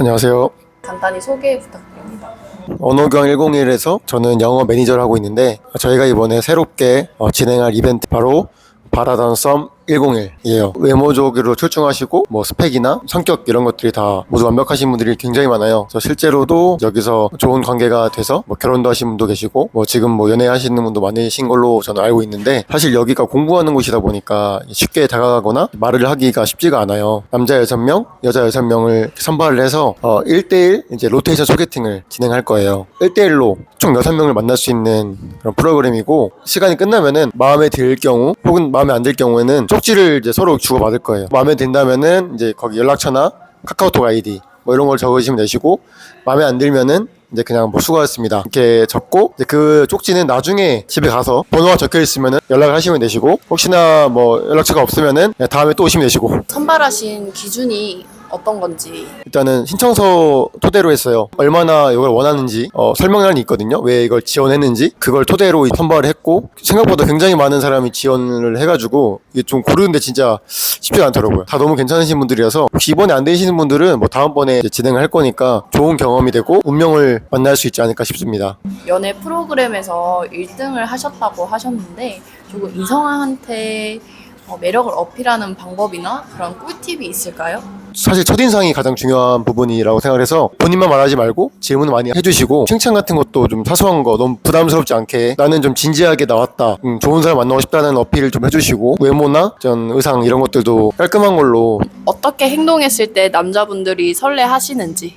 안녕하세요. 간단히 소개 부탁드립니다. 언어경 101에서 저는 영어 매니저를 하고 있는데 저희가 이번에 새롭게 어, 진행할 이벤트 바로 바라던 썸 101이에요. 외모적으로 출중하시고 뭐 스펙이나 성격 이런 것들이 다 모두 완벽하신 분들이 굉장히 많아요. 그래서 실제로도 여기서 좋은 관계가 돼서 뭐 결혼도 하신 분도 계시고 뭐 지금 뭐 연애하시는 분도 많으신 걸로 저는 알고 있는데 사실 여기가 공부하는 곳이다 보니까 쉽게 다가가거나 말을 하기가 쉽지가 않아요. 남자 6명, 여자 6명을 선발을 해서 어 1대1 이제 로테이션 소개팅을 진행할 거예요. 1대1로 총 6명을 만날 수 있는 그런 프로그램이고 시간이 끝나면은 마음에 들 경우 혹은 마음에 안 들 경우에는 쪽지를 이제 서로 주고 받을 거예요. 마음에 든다면은 이제 거기 연락처나 카카오톡 아이디 뭐 이런 걸 적으시면 되시고 마음에 안 들면은 이제 그냥 뭐 수고하셨습니다 이렇게 적고 이제 그 쪽지는 나중에 집에 가서 번호가 적혀 있으면은 연락을 하시면 되시고 혹시나 뭐 연락처가 없으면은 다음에 또 오시면 되시고 선발하신 기준이 어떤 건지 일단은 신청서 토대로 했어요. 얼마나 이걸 원하는지 어, 설명란이 있거든요. 왜 이걸 지원했는지 그걸 토대로 선발을 했고 생각보다 굉장히 많은 사람이 지원을 해가지고 이게 좀 고르는데 진짜 쉽지 않더라고요. 다 너무 괜찮으신 분들이어서 혹시 이번에 안 되시는 분들은 뭐 다음번에 이제 진행을 할 거니까 좋은 경험이 되고 운명을 만날 수 있지 않을까 싶습니다. 연애 프로그램에서 1등을 하셨다고 하셨는데 조금 이성한테 어, 매력을 어필하는 방법이나 그런 꿀팁이 있을까요? 사실 첫인상이 가장 중요한 부분이라고 생각해서 본인만 말하지 말고 질문을 많이 해주시고 칭찬 같은 것도 좀 사소한 거 너무 부담스럽지 않게 나는 좀 진지하게 나왔다 음, 좋은 사람 만나고 싶다는 어필을 좀 해주시고 외모나 전 의상 이런 것들도 깔끔한 걸로 어떻게 행동했을 때 남자분들이 설레하시는지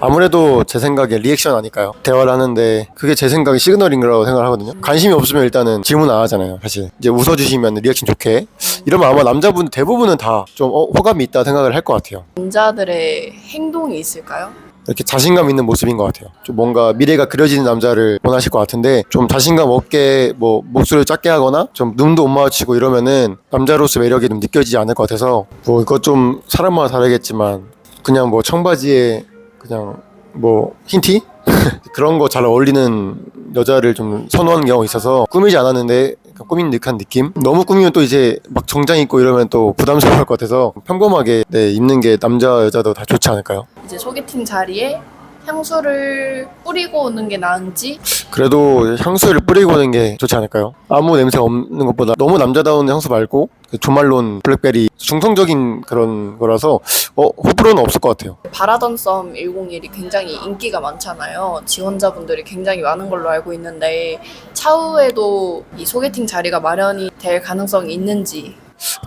아무래도 제 생각에 리액션 아닐까요? 대화를 하는데 그게 제 생각에 시그널인 거라고 생각을 하거든요. 관심이 없으면 일단은 질문 안 하잖아요. 사실 이제 웃어주시면 리액션 좋게 이러면 아마 남자분 대부분은 다좀 어, 호감이 있다 생각을 할 것 같아요. 남자들의 행동이 있을까요? 이렇게 자신감 있는 모습인 것 같아요. 좀 뭔가 미래가 그려지는 남자를 원하실 것 같은데 좀 자신감 없게 뭐 목소리를 작게 하거나 좀 눈도 못 마주치고 이러면은 남자로서 매력이 좀 느껴지지 않을 것 같아서 뭐 이거 좀 사람마다 다르겠지만 그냥 뭐 청바지에 그냥 뭐 흰티 그런 거 잘 어울리는 여자를 좀 선호하는 경우가 있어서 꾸미지 않았는데 꾸민 듯한 느낌 너무 꾸미면 또 이제 막 정장 입고 이러면 또 부담스러울 것 같아서 평범하게 네, 입는 게 남자 여자도 다 좋지 않을까요? 이제 소개팅 자리에 향수를 뿌리고 오는 게 나은지 그래도 향수를 뿌리고 오는 게 좋지 않을까요? 아무 냄새가 없는 것보다 너무 남자다운 향수 말고 그 조말론 블랙베리 중성적인 그런 거라서 어 호불호는 없을 것 같아요. 바라던 썸 101이 굉장히 인기가 많잖아요. 지원자분들이 굉장히 많은 걸로 알고 있는데 차후에도 이 소개팅 자리가 마련이 될 가능성이 있는지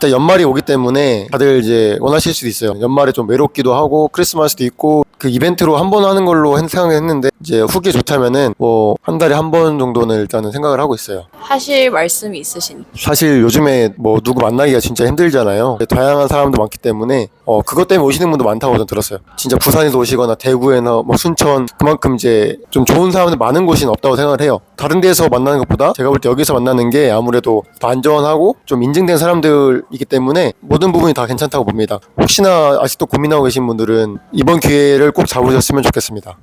일단 연말이 오기 때문에 다들 이제 원하실 수도 있어요. 연말에 좀 외롭기도 하고 크리스마스도 있고 그 이벤트로 한 번 하는 걸로 했- 생각했는데 이제 후기 좋다면은 뭐 한 달에 한 번 정도는 일단은 생각을 하고 있어요. 하실 말씀이 있으신 사실 요즘에 뭐 누구 만나기가 진짜 힘들잖아요. 다양한 사람도 많기 때문에 어 그것 때문에 오시는 분도 많다고 저는 들었어요. 진짜 부산에서 오시거나 대구에나 뭐 순천 그만큼 이제 좀 좋은 사람들 많은 곳은 없다고 생각을 해요. 다른 데서 만나는 것보다 제가 볼 때 여기서 만나는 게 아무래도 더 안전하고 좀 인증된 사람들이기 때문에 모든 부분이 다 괜찮다고 봅니다. 혹시나 아직도 고민하고 계신 분들은 이번 기회를 꼭 잡으셨으면 좋겠습니다.